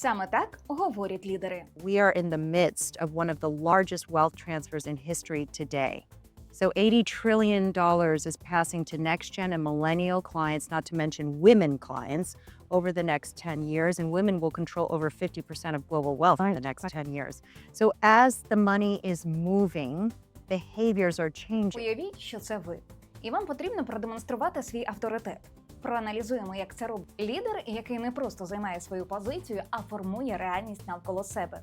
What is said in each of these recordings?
Саме так говорять лідери. We are in the midst of one of the largest wealth transfers in history today. So $80 trillion dollars is passing to next gen and millennial clients, not to mention women clients, over the next 10 years. And women will control over 50% of global wealth in the next 10 years. So as the money is moving, behaviors are changing. Уявіть, що це ви, і вам потрібно продемонструвати свій авторитет. Проаналізуємо, як це робить лідер, який не просто займає свою позицію, а формує реальність навколо себе.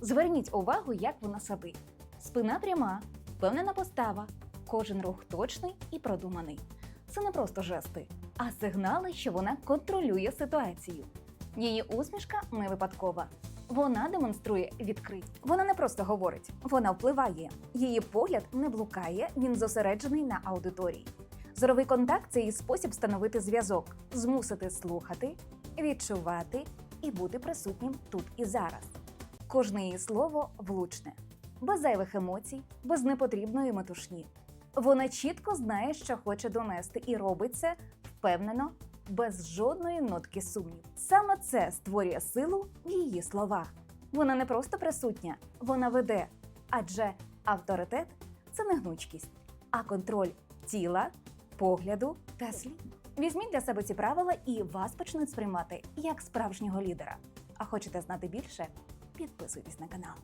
Зверніть увагу, як вона сидить. Спина пряма, впевнена постава, кожен рух точний і продуманий. Це не просто жести, а сигнали, що вона контролює ситуацію. Її усмішка не випадкова. Вона демонструє відкритість. Вона не просто говорить, вона впливає. Її погляд не блукає, він зосереджений на аудиторії. Зоровий контакт це її спосіб встановити зв'язок, змусити слухати, відчувати і бути присутнім тут і зараз. Кожне її слово влучне, без зайвих емоцій, без непотрібної метушні. Вона чітко знає, що хоче донести, і робить це впевнено, без жодної нотки сумнів. Саме це створює силу в її словах. Вона не просто присутня, вона веде, адже авторитет це не гнучкість, а контроль тіла, погляду та слів. Візьміть для себе ці правила, і вас почнуть сприймати як справжнього лідера. А хочете знати більше? Підписуйтесь на канал.